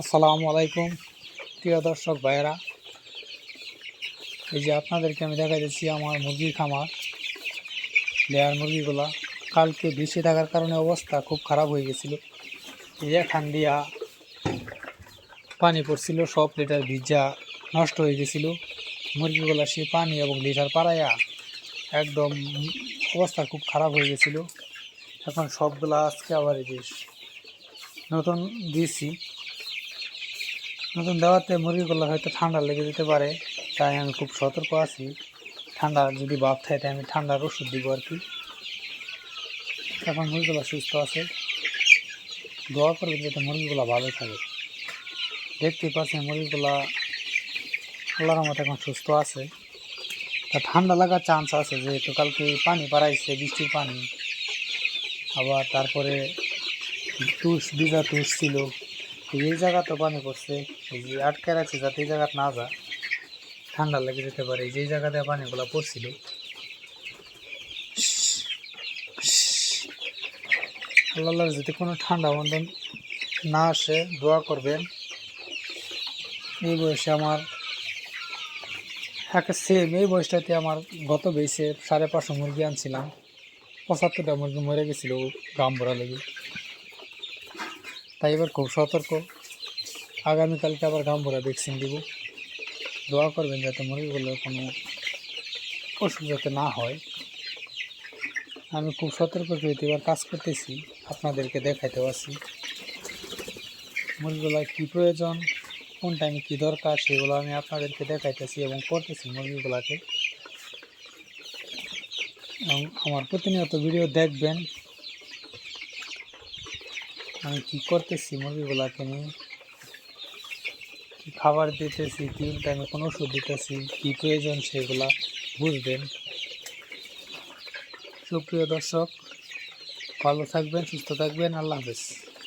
আসসালামু আলাইকুম, প্রিয় দর্শক ভাইয়েরা। এই যে আপনাদেরকে আমি দেখা যাচ্ছি আমার মুরগির খামার, লেয়ার মুরগিগুলা। কালকে বৃষ্টি থাকার কারণে অবস্থা খুব খারাপ হয়ে গেছিল। এই যে এখান দিয়া পানি পড়ছিল, সব লিটার ভিজা নষ্ট হয়ে গেছিল। মুরগিগুলা সে পানি এবং লিটার পাড়াইয়া একদম অবস্থা খুব খারাপ হয়ে গেছিল। এখন সবগুলা আজকে আবার এই যে নতুন দিয়েছি। নতুন দেওয়াতে মুরগিগুলো হয়তো ঠান্ডা লেগে যেতে পারে, তাই আমি খুব সতর্ক আছি। ঠান্ডা যদি বাপ থাকে, তাই আমি ঠান্ডার ওষুধ দিব আর কি। এখন মুরগিগুলো সুস্থ আছে। দোয়া করবেন যাতে মুরগিগুলো ভালো থাকে। দেখতেই পাচ্ছেন মুরগিগুলা আল্লাহর মতো এখন সুস্থ আছে। তা ঠান্ডা লাগার চান্স আছে, যেহেতু কালকে পানি পাড়াইছে বৃষ্টির পানি। আবার তারপরে তুষ ভিজা তুষ ছিল। এই জায়গাতে পানি পড়ছে, এই যে আটকে রাখছে যাতে এই জায়গাতে না যা ঠান্ডা লেগে যেতে পারে। এই যে জায়গাতে পানিগুলো পড়ছিল। আল্লাহ যদি কোনো ঠান্ডা বন্ধন না আসে, দোয়া করবেন। এই বয়সে আমার একটা সেম এই বয়সটাতে আমার গত বেসে সাড়ে পাঁচশো মুরগি আনছিলাম। পঁচাত্তরটা মুরগি মরে গেছিল গাম ভরা লেগে। তাই এবার খুব সতর্ক। আগামীকালকে আবার গাম ভরা ভ্যাকসিন দিব। দোয়া করবেন যাতে মুরগিগুলো কোনো অসুখ যাতে না হয়। আমি খুব সতর্ক সহিত এবার কাজ করতেছি, আপনাদেরকে দেখাইতে পারছি মুরগিগুলো কী প্রয়োজন, কোন টাইমে কী দরকার, সেগুলো আমি আপনাদেরকে দেখাইতেছি এবং করতেছি মুরগিগুলোকে। এবং আমার প্রতিনিয়ত ভিডিও দেখবেন আমি কি করতেছি মুরগিগুলাকে আমি কি খাবার দিতেছি, কি টাইমে কোনো ওষুধ দিতেছি, কি প্রয়োজন সেগুলা, বুঝবেন? সুপ্রিয় দর্শক, ভালো থাকবেন, সুস্থ থাকবেন, আল্লাহ হাফেজ।